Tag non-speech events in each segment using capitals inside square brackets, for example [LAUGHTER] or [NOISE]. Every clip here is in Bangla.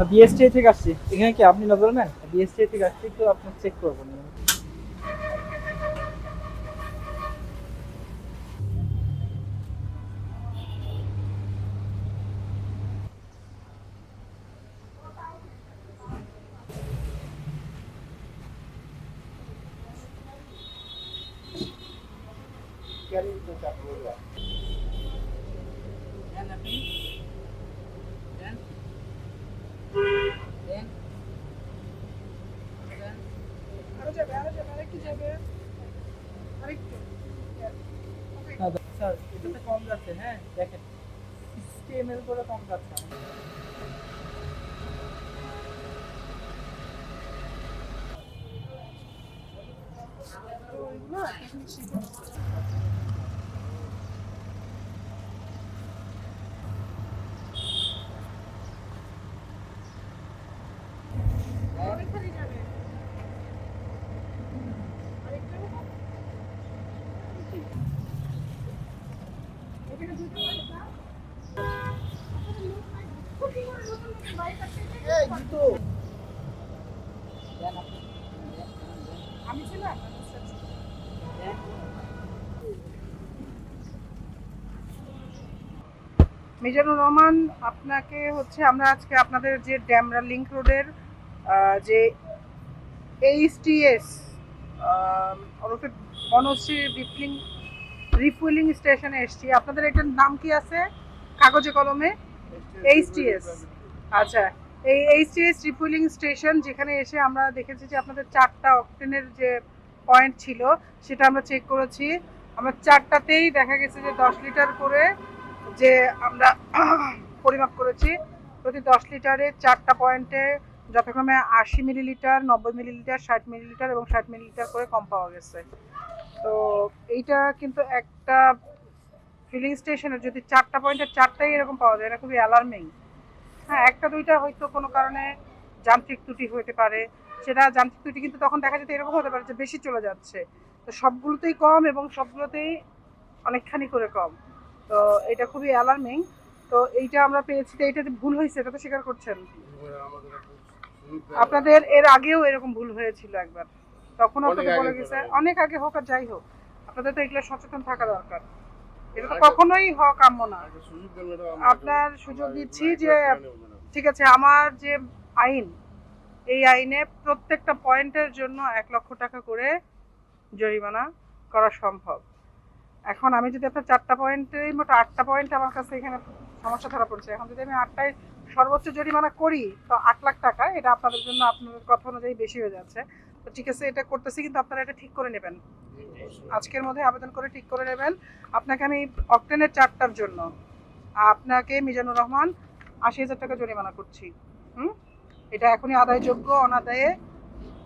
আমরা বিএসটিআই থেকে আসছি। এখানে কি আপনি নজর নেন বিএসটিআই থেকে আসছি তো আপনার চেক করব। না যাবে আরও যাবে আরেকটু যাবে আরেকটু ওকে না, দা- স্যার এটাতে কম যাচ্ছে হ্যাঁ দেখেন। সিক্সটি এম এল করে কম যাচ্ছে ওইগুলো এখন শিখে ওইখানে যাবে আরেকটু এখানে দুটো বাইক না এই দুটো মিজানুর রহমান, আপনাকে হচ্ছে আমরা আজকে আপনাদের যে ড্যামরা লিংক রোডের যে এইচটিএস ওরফে বনশ্রী রিফিলিং রিফুয়েলিং স্টেশনে এসেছি। আপনাদের এটার নাম কি আছে? কাগজে কলমে? এইচটিএস আচ্ছা এই এইচটিএস রিফুয়েলিং স্টেশন যেখানে এসে আমরা দেখেছি যে আপনাদের চারটা অক্টেনের যে পয়েন্ট ছিল, সেটা আমরা চেক করেছি। আমরা চারটাতেই দেখা গেছে যে দশ লিটার করে যে আমরা [COUGHS] পরিমাপ করেছি। প্রতি দশ লিটারে চারটা পয়েন্টে যথাক্রমে আশি মিলিলিটার, নব্বই মিলিলিটার, ষাট মিলিলিটার এবং ষাট মিলিলিটার করে কম পাওয়া গেছে। তো এইটা কিন্তু একটা ফিলিং স্টেশনে যদি চারটা পয়েন্টের চারটাই এরকম পাওয়া যায় এটা খুবই অ্যালার্মিং হ্যাঁ একটা দুইটা হয়তো কোনো কারণে যান্ত্রিক ত্রুটি হতে পারে। সেটা যান্ত্রিক ত্রুটি কিন্তু তখন দেখা যেত এরকম হতে পারে যে বেশি চলে যাচ্ছে। তো সবগুলোতেই কম এবং সবগুলোতেই অনেকখানি করে কম। তো এটা খুবই অ্যালার্মিং তো এইটা আমরা পেয়েছি তো এইটাতে ভুল হয়েছে এটা তো স্বীকার করছেন? আপনাদের এর আগেও এরকম ভুল হয়েছিল একবার। তখন আপনাদের বলে গেছে অনেক আগে হোক আর যাই হোক আপনাদের তো এগুলো সচেতন থাকা দরকার। এটা তো কখনোই হওয়া কাম্য না। আপনার সুযোগ দিচ্ছি যে ঠিক আছে আমার যে আইন এই আইনে প্রত্যেকটা পয়েন্টের জন্য এক লক্ষ টাকা করে জরিমানা করা সম্ভব। এখন আমি যদি আপনার চারটা পয়েন্টের মতো আটটা পয়েন্ট আমার কাছে এখানে সমস্যা ধরা পড়ছে এখন যদি আমি আটটায় সর্বোচ্চ জরিমানা করি তো আট লাখ টাকা এটা আপনাদের জন্য আপনাদের কথা অনুযায়ী বেশি হয়ে যাচ্ছে। ঠিক আছে এটা করতেছি কিন্তু আপনারা এটা ঠিক করে নেবেন। আজকের মধ্যে আবেদন করে ঠিক করে নেবেন। আপনাকে আমি অক্টেনের চারটার জন্য আপনাকে মিজানুর রহমান আশি হাজার টাকা জরিমানা করছি। হুম? এটা এখনই আদায়যোগ্য অনাদায়ে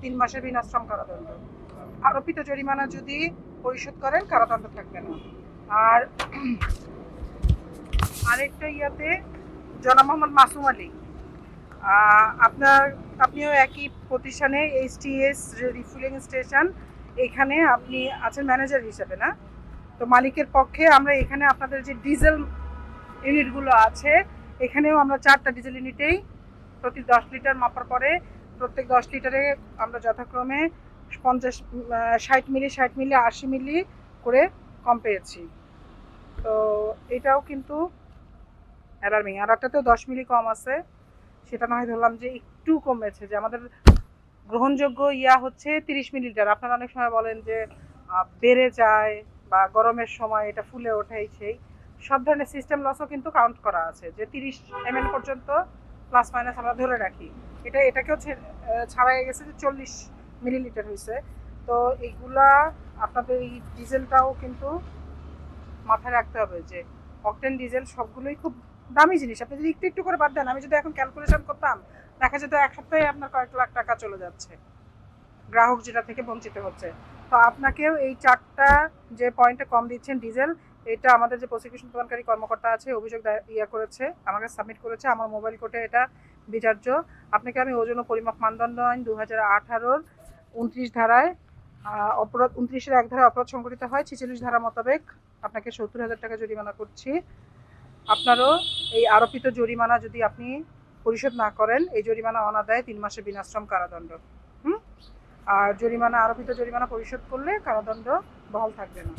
তিন মাসের বিনাশ্রম কারাদণ্ড। আরোপিত জরিমানা যদি পরিশোধ করেন কারাদণ্ড থাকবে না। আর আরেকটা ইয়াতে জনাব মোহাম্মদ মাসুম আলী আপনার, আপনিও একই প্রতিষ্ঠানে এইচটিএস রিফুলিং স্টেশন এখানে আপনি আছেন ম্যানেজার হিসেবে, না? তো মালিকের পক্ষে আমরা এখানে আপনাদের যে ডিজেল ইউনিটগুলো আছে, এখানেও আমরা চারটা ডিজেল ইউনিটেই প্রতি দশ লিটার মাপার পরে, প্রত্যেক দশ লিটারে আমরা যথাক্রমে পঞ্চাশ ষাট মিলি ষাট মিলি, আশি মিলি করে কম পেয়েছি। তো এটাও কিন্তু অ্যালার্মিং আর একটাতেও দশ মিলি কম আছে। সেটা না হয় ধরলাম যে একটু কমেছে, যে আমাদের গ্রহণযোগ্য ইয়া হচ্ছে তিরিশ মিলিলিটার। আপনারা অনেক সময় বলেন যে বেড়ে যায় বা গরমের সময় এটা ফুলে ওঠে সেই। সব ধরনের সিস্টেম লসও কিন্তু কাউন্ট করা আছে, যে তিরিশ এম এল পর্যন্ত প্লাস মাইনাস আমরা ধরে রাখি। এটা, এটাকেও ছাড়াই গেছে যে চল্লিশ মিলিলিটার হয়েছে তো এইগুলা আপনাদের এই ডিজেলটাও কিন্তু মাথায় রাখতে হবে যে অকটেন ডিজেল সবগুলোই খুব দামি জিনিস। আপনি যদি একটু একটু করে বাদ দেন, আমি যদি এখন ক্যালকুলেশন করতাম, দেখা যেত এক সপ্তাহে আপনার কয়েক লাখ টাকা চলে যাচ্ছে। গ্রাহক যেটা থেকে বঞ্চিত হচ্ছে। তো আপনাকেও এই চারটা যে পয়েন্টে কম দিচ্ছেন ডিজেল, এটা আমাদের যে প্রসিকিউশন প্রদানকারী কর্মকর্তা আছে, অভিযোগ ইয়ে করেছে, আমাকে সাবমিট করেছে, আমার মোবাইল কোর্টে এটা বিচার্য। আপনাকে আমি ওজন ও পরিমাপ মানদণ্ড আইন দু হাজার আঠারোর উনত্রিশ ধারায় অপরাধ উনত্রিশের এক ধারা অপরাধ সংঘটিত হয়, ছেচল্লিশ ধারা মোতাবেক আপনাকে সত্তর হাজার টাকা জরিমানা করছি। আপনারও এই আরোপিত জরিমানা যদি আপনি পরিশোধ না করেন, এই জরিমানা অনাদায় তিন মাসে বিনাশ্রম কারাদণ্ড। হুম? আর জরিমানা, আরোপিত জরিমানা পরিশোধ করলে কারাদণ্ড বহাল থাকবে না।